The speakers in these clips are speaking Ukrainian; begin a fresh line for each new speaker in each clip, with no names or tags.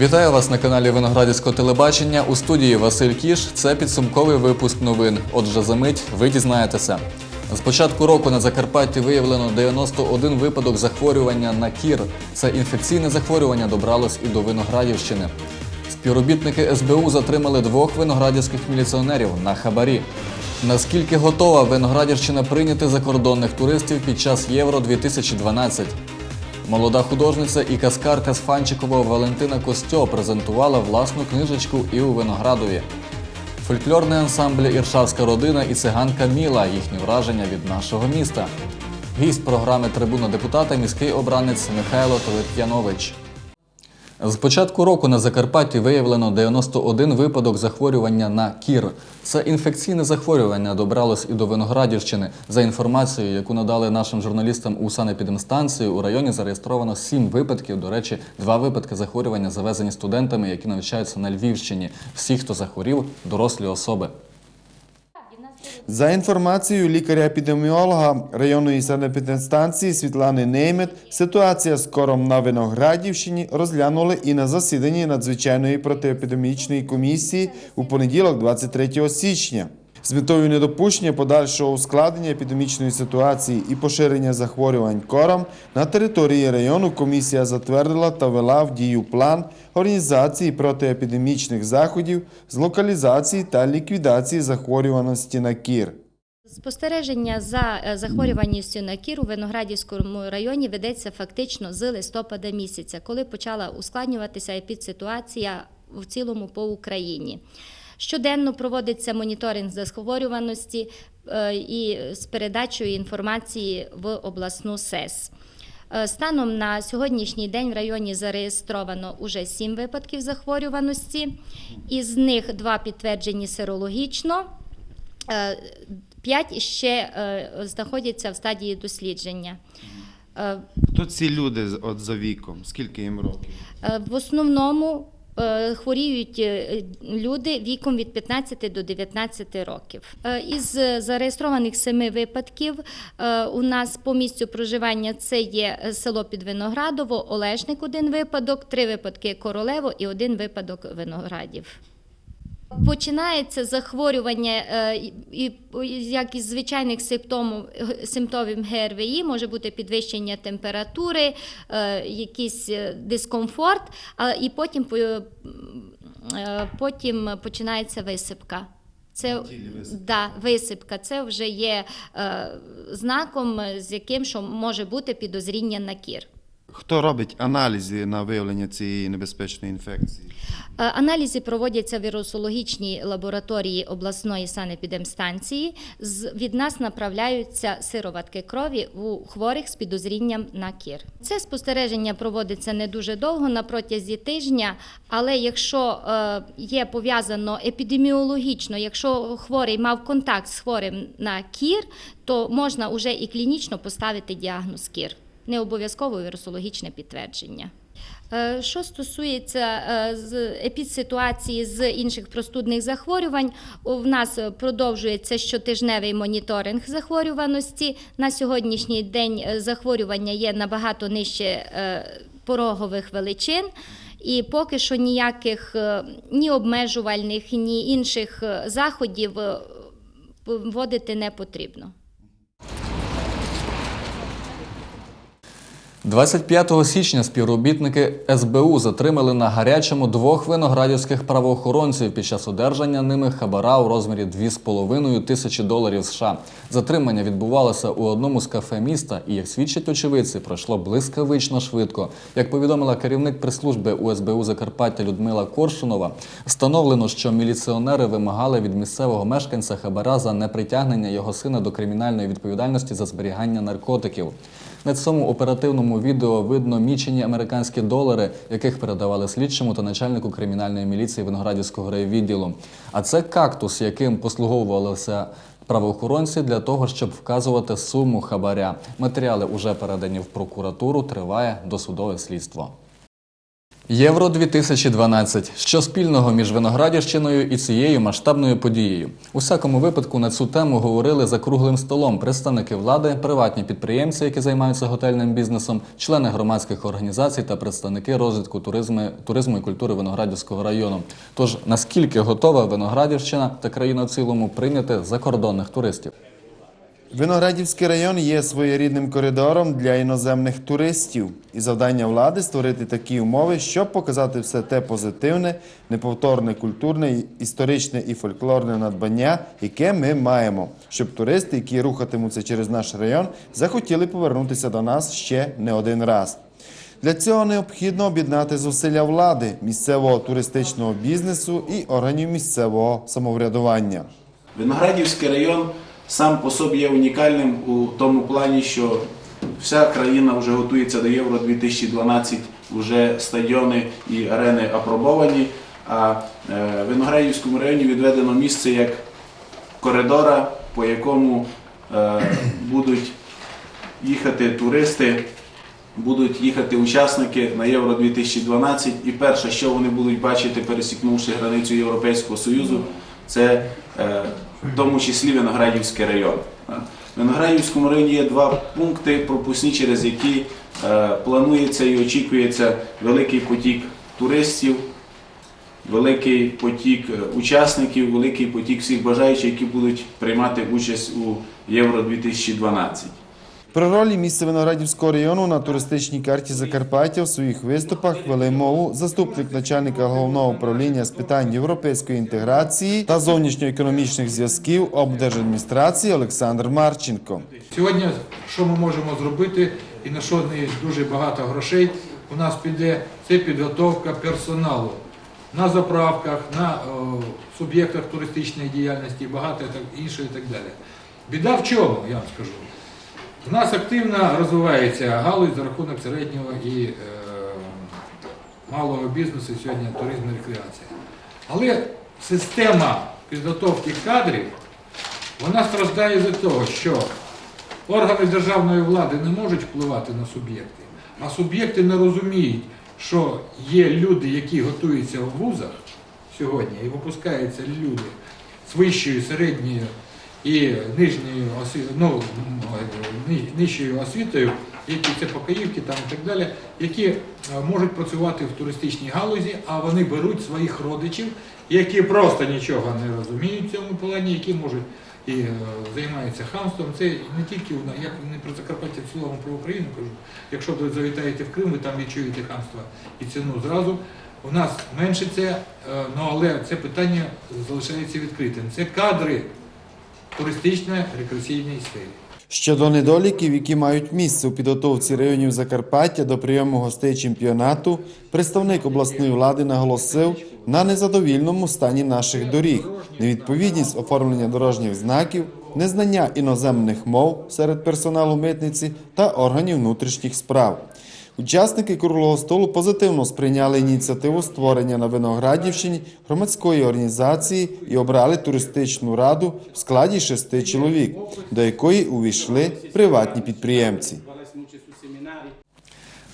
Вітаю вас на каналі Виноградівського телебачення. У студії Василь Кіш. Це підсумковий випуск новин. Отже, за мить ви дізнаєтеся. З початку року на Закарпатті виявлено 91 випадок захворювання на кір. Це інфекційне захворювання добралось і до Виноградівщини. Співробітники СБУ затримали двох виноградівських міліціонерів на хабарі. Наскільки готова Виноградівщина прийняти закордонних туристів під час Євро 2012? Молода художниця і каскарка з Фанчикова Валентина Костьо презентувала власну книжечку і у Виноградові. Фольклорний ансамбль Іршавська родина і циганка Міла їхні враження від нашого міста. Гість програми Трибуна депутата міський обранець Михайло Товит'янович. З початку року на Закарпатті виявлено 91 випадок захворювання на кір. Це інфекційне захворювання добралось і до Виноградівщини. За інформацією, яку надали нашим журналістам у санепідемстанції, у районі зареєстровано 7 випадків. До речі, два випадки захворювання завезені студентами, які навчаються на Львівщині. Всі, хто захворів, дорослі особи.
За інформацією лікаря-епідеміолога районної санепідемстанції Світлани Неймет, ситуація з кором на Виноградівщині розглянули і на засіданні надзвичайної протиепідемічної комісії у понеділок, 23 січня. З метою недопущення подальшого ускладнення епідемічної ситуації і поширення захворювань кором на території району комісія затвердила та вела в дію план організації протиепідемічних заходів з локалізації та ліквідації захворюваності на кір.
Спостереження за е, захворюваністю на кір у Виноградівському районі ведеться фактично з листопада місяця, коли почала ускладнюватися епідситуація в цілому по Україні. Щоденно проводиться моніторинг захворюваності е, і з передачею інформації в обласну СЕС. Е, Станом на сьогоднішній день в районі зареєстровано уже 7 випадків захворюваності, із них два підтверджені серологічно. Е, П'ять ще знаходяться в стадії дослідження.
Хто ці люди от за віком? Скільки їм років?
В основному хворіють е, люди віком від 15 до 19 років. Е, Із зареєстрованих семи випадків е, у нас по місцю проживання це є е, село Підвиноградово, Олешник один випадок, три випадки Королево і один випадок Виноградів. Починається захворювання е, і, як із звичайних симптомів, симптомів ГРВІ, може бути підвищення температури, е, якийсь е, дискомфорт, а і потім, потім починається висипка. Це да, висипка. Це вже є знаком, з яким що може бути підозріння на кір.
Хто робить аналізи на виявлення цієї небезпечної інфекції?
Е, Аналізи проводяться в вірусологічній лабораторії обласної санепідемстанції. Від нас направляються сироватки крові у хворих з підозрінням на кір. Це спостереження проводиться не дуже довго, на протязі тижня, але якщо е, є пов'язано епідеміологічно, якщо хворий мав контакт з хворим на кір, то можна вже і клінічно поставити діагноз кір. Не обов'язково вірусологічне підтвердження. Е, Що стосується е, епідситуації з інших простудних захворювань, в нас продовжується щотижневий моніторинг захворюваності. На сьогоднішній день е, захворювання є набагато нижче порогових величин. І поки що ніяких ні обмежувальних, ні інших заходів вводити не потрібно.
25 січня співробітники СБУ затримали на гарячому двох виноградівських правоохоронців під час одержання ними хабара у розмірі 2,5 тисячі доларів США. Затримання відбувалося у одному з кафе міста, і як свідчать очевидці, пройшло блискавично швидко. Як повідомила керівник прес-служби УСБУ Закарпаття Людмила Коршунова, встановлено, що міліціонери вимагали від місцевого мешканця хабара за непритягнення його сина до кримінальної відповідальності за зберігання наркотиків. На цьому оперативному відео видно мічені американські долари, яких передавали слідчому та начальнику кримінальної міліції Виноградівського райвідділу. А це кактус, яким послуговувалися правоохоронці для того, щоб вказувати суму хабаря. Матеріали уже передані в прокуратуру. Триває досудове слідство. Євро 2012. Що спільного між Виноградівщиною і цією масштабною подією? У всякому випадку на цю тему говорили за круглим столом представники влади, приватні підприємці, які займаються готельним бізнесом, члени громадських організацій та представники розвитку туризму, туризму і культури Виноградівського району. Тож наскільки готова Виноградівщина та країна в цілому прийняти закордонних туристів?
Виноградівський район є своєрідним коридором для іноземних туристів, і завдання влади створити такі умови, щоб показати все те позитивне, неповторне культурне, історичне і фольклорне надбання, яке ми маємо, щоб туристи, які рухатимуться через наш район, захотіли повернутися до нас ще не один раз. Для цього необхідно об'єднати зусилля влади, місцевого туристичного бізнесу і органів місцевого самоврядування.
Виноградівський район сам по собі є унікальним у тому плані, що вся країна вже готується до Євро 2012, вже стадіони і арени апробовані. А е, в Виноградівському районі відведено місце як коридора, по якому е, будуть їхати туристи, будуть їхати учасники на Євро 2012. І перше, що вони будуть бачити, пересікнувши границю Європейського Союзу, це е, в тому числі Виноградівський район. В Виноградівському районі є два пункти пропускні, через які е, планується і очікується великий потік туристів, великий потік е, учасників, великий потік всіх бажаючих, які будуть приймати участь у Євро 2012.
Про ролі місця Виноградівського району на туристичній карті Закарпаття в своїх виступах вели мову заступник начальника головного управління з питань європейської інтеграції та зовнішньоекономічних зв'язків облдержадміністрації Олександр Марченко.
Сьогодні що ми можемо зробити і на що не дуже багато грошей у нас піде, це підготовка персоналу на заправках, на суб'єктах туристичної діяльності багато так- іншого і так далі. Біда в чому, я вам скажу. У нас активно розвивається галузь за рахунок середнього і е, малого бізнесу сьогодні туризм і рекреація. Але система підготовки кадрів вона страждає з того, що органи державної влади не можуть впливати на суб'єкти, а суб'єкти не розуміють, що є люди, які готуються в вузах сьогодні, і випускаються люди з вищою, середньою і нижньою ну, нижчою освітою, які це покоївки там і так далі, які е, можуть працювати в туристичній галузі, а вони беруть своїх родичів, які просто нічого не розуміють в цьому плані, які можуть і е, займаються хамством. Це не тільки як не про Закарпаття в цілому про Україну кажу. Якщо ви завітаєте в Крим, ви там відчуєте хамство і ціну зразу. У нас менше це, е, ну але це питання залишається відкритим. Це кадри туристично-рекреаційної сфері.
Щодо недоліків, які мають місце у підготовці районів Закарпаття до прийому гостей чемпіонату, представник обласної влади наголосив на незадовільному стані наших доріг, невідповідність оформлення дорожніх знаків, незнання іноземних мов серед персоналу митниці та органів внутрішніх справ. Учасники круглого столу позитивно сприйняли ініціативу створення на Виноградівщині громадської організації і обрали туристичну раду в складі шести чоловік, до якої увійшли приватні підприємці.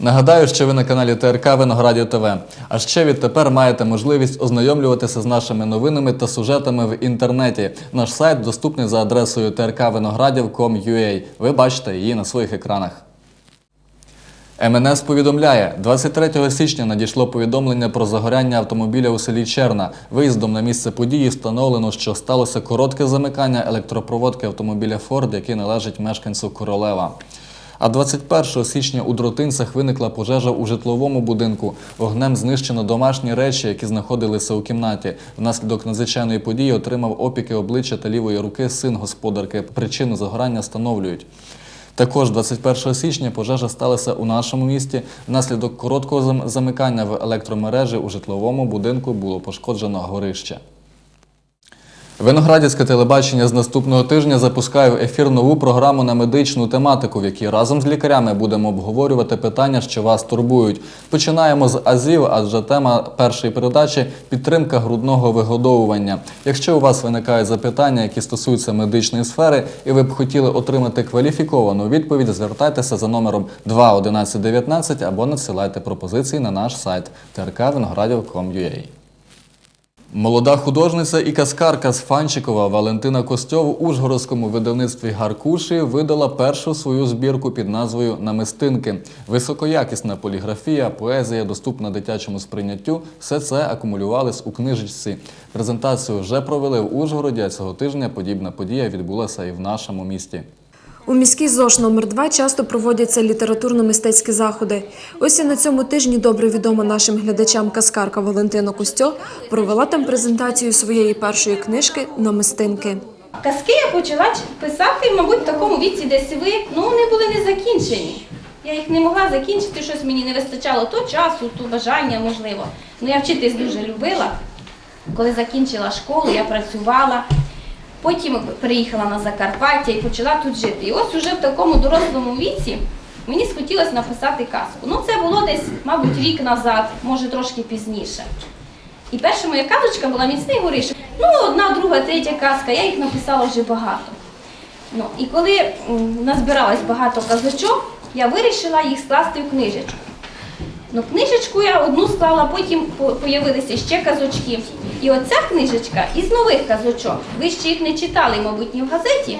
Нагадаю, що ви на каналі ТРК Виноградів ТВ. А ще відтепер маєте можливість ознайомлюватися з нашими новинами та сюжетами в інтернеті. Наш сайт доступний за адресою trkvinogradів.com.ua. Ви бачите її на своїх екранах. МНС повідомляє, 23 січня надійшло повідомлення про загоряння автомобіля у селі Черна. Виїздом на місце події встановлено, що сталося коротке замикання електропроводки автомобіля Форд, який належить мешканцю Королева. А 21 січня у Дротинцях виникла пожежа у житловому будинку. Вогнем знищено домашні речі, які знаходилися у кімнаті. Внаслідок надзвичайної події отримав опіки обличчя та лівої руки син господарки. Причину загорання встановлюють. Також 21 січня пожежа сталася у нашому місті. Внаслідок короткого замикання в електромережі у житловому будинку було пошкоджено горище. Виноградівське телебачення з наступного тижня запускає в ефір нову програму на медичну тематику, в якій разом з лікарями будемо обговорювати питання, що вас турбують. Починаємо з азів, адже тема першої передачі підтримка грудного вигодовування. Якщо у вас виникають запитання, які стосуються медичної сфери, і ви б хотіли отримати кваліфіковану відповідь, звертайтеся за номером 21119 або надсилайте пропозиції на наш сайт trkvinogradів.com.ua. Молода художниця і каскарка з Фанчикова Валентина Костьов у Ужгородському видавництві Гаркуші видала першу свою збірку під назвою Намистинки. Високоякісна поліграфія, поезія, доступна дитячому сприйняттю все це акумулювалось у книжечці. Презентацію вже провели в Ужгороді, а цього тижня подібна подія відбулася і в нашому місті.
У міській ЗОЖ номер 2 часто проводяться літературно-мистецькі заходи. Ось і на цьому тижні добре відома нашим глядачам каскарка Валентина Костьо провела там презентацію своєї першої книжки Намистинки.
Казки я почала писати, мабуть, в такому віці, десь ви, ну вони були не закінчені. Я їх не могла закінчити, щось мені не вистачало то часу, то бажання, можливо. Ну я вчитись дуже любила. Коли закінчила школу, я працювала. Потім приїхала на Закарпаття і почала тут жити. І ось уже в такому дорослому віці мені схотілося написати казку. Ну це було десь, мабуть, рік назад, може трошки пізніше. І перша моя казочка була міцний горішок. Ну, одна, друга, третя казка, я їх написала вже багато. Ну, і коли назбиралось багато казочок, я вирішила їх скласти в книжечку. Ну, книжечку я одну склала, потім по- появилися ще казочки. І оця книжечка із нових казочок. Ви ще їх не читали, мабуть, ні в газеті,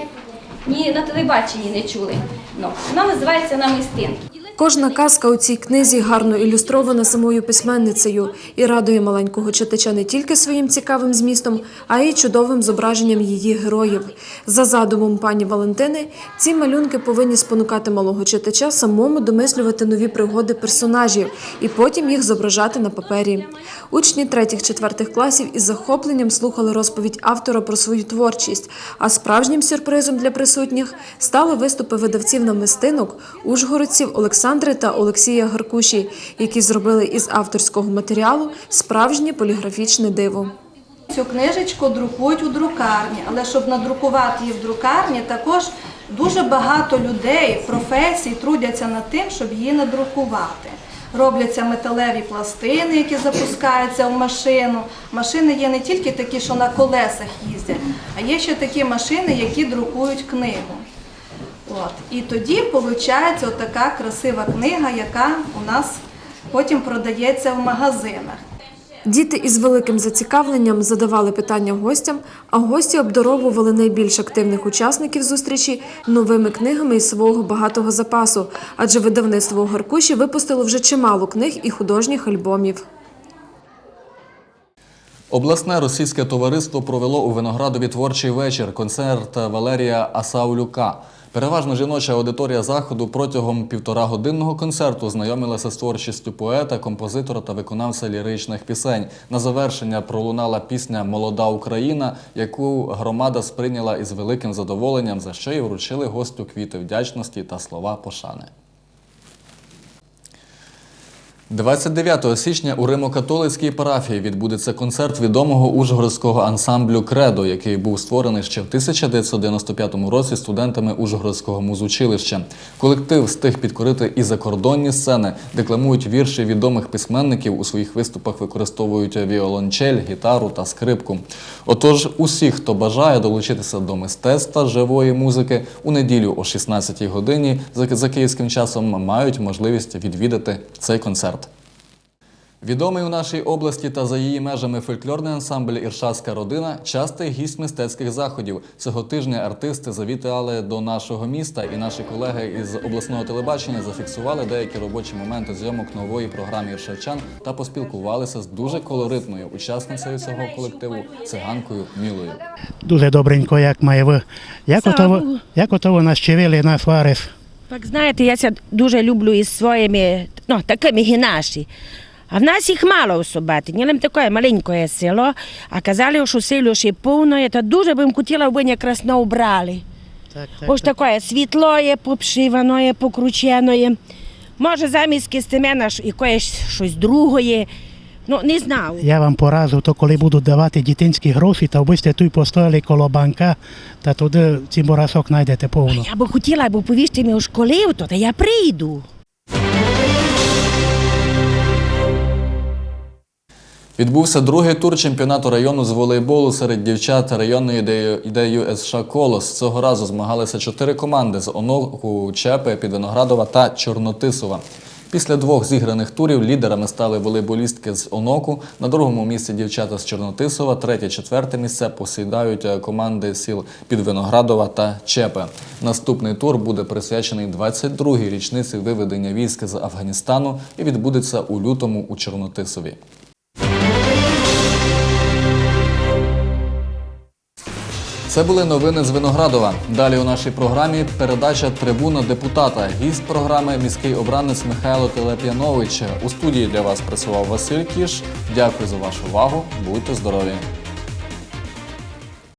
ні на телебаченні не чули. Ну, вона називається Намистинки.
Кожна казка у цій книзі гарно ілюстрована самою письменницею і радує маленького читача не тільки своїм цікавим змістом, а й чудовим зображенням її героїв. За задумом пані Валентини, ці малюнки повинні спонукати малого читача самому домислювати нові пригоди персонажів і потім їх зображати на папері. Учні третіх-четвертих класів із захопленням слухали розповідь автора про свою творчість. А справжнім сюрпризом для присутніх стали виступи видавців намистинок, ужгородців Олександри та Олексія Гаркуші, які зробили із авторського матеріалу справжнє поліграфічне диво.
Цю книжечку друкують у друкарні, але щоб надрукувати її в друкарні, також дуже багато людей, професій трудяться над тим, щоб її надрукувати. Робляться металеві пластини, які запускаються в машину. Машини є не тільки такі, що на колесах їздять, а є ще такі машини, які друкують книгу. От. І тоді виходить така красива книга, яка у нас потім продається в магазинах.
Діти із великим зацікавленням задавали питання гостям, а гості обдаровували найбільш активних учасників зустрічі новими книгами із свого багатого запасу, адже видавництво у Гаркуші випустило вже чимало книг і художніх альбомів.
Обласне російське товариство провело у Виноградові творчий вечір, концерт Валерія Асаулюка. Переважно жіноча аудиторія заходу протягом півторагодинного концерту знайомилася з творчістю поета, композитора та виконавця ліричних пісень. На завершення пролунала пісня Молода Україна, яку громада сприйняла із великим задоволенням, за що й вручили гостю квіти вдячності та слова пошани. 29 січня у Римо-католицькій парафії відбудеться концерт відомого ужгородського ансамблю Кредо, який був створений ще в 1995 році студентами Ужгородського музучилища. Колектив встиг підкорити і закордонні сцени, декламують вірші відомих письменників у своїх виступах, використовують віолончель, гітару та скрипку. Отож, усі, хто бажає долучитися до мистецтва живої музики, у неділю о 16-й годині за київським часом мають можливість відвідати цей концерт. Відомий у нашій області та за її межами фольклорний ансамбль Іршавська родина частий гість мистецьких заходів. Цього тижня артисти завітали до нашого міста, і наші колеги із обласного телебачення зафіксували деякі робочі моменти зйомок нової програми Іршавчан та поспілкувалися з дуже колоритною учасницею цього колективу циганкою Мілою.
Дуже добренько, як має ви. Як ото, ви- як ото ви нас чивили на сварив?
Так знаєте, я ся дуже люблю із своїми, ну, такими гінаші. А в нас їх мало у Собатині, але таке маленьке село, а казали, що село ще повне, то дуже б хотіла, аби якраз не убрали.
Так, так,
Ось таке світлоє, попшиване, покручене. Може, замість кистемена якоїсь щось другої. Ну, не знав.
Я вам пораджу, то коли будуть давати дитинські гроші, то ви сте тут постояли коло банка, та туди цимборасок знайдете повно.
Я би хотіла, аби повісти мене у школі, то та я прийду.
Відбувся другий тур чемпіонату району з волейболу серед дівчат районної ідеї- ідею СШ Колос. Цього разу змагалися чотири команди з Оноку, Чепи, Підвиноградова та Чорнотисова. Після двох зіграних турів лідерами стали волейболістки з Оноку. На другому місці дівчата з Чорнотисова, третє, четверте місце посідають е, команди сіл Підвиноградова та Чепе. Наступний тур буде присвячений 22-й річниці виведення військ з Афганістану і відбудеться у лютому у Чорнотисові. Це були новини з Виноградова. Далі у нашій програмі передача Трибуна депутата. Гість програми міський обранець Михайло Телеп'янович. У студії для вас працював Василь Кіш. Дякую за вашу увагу. Будьте здорові!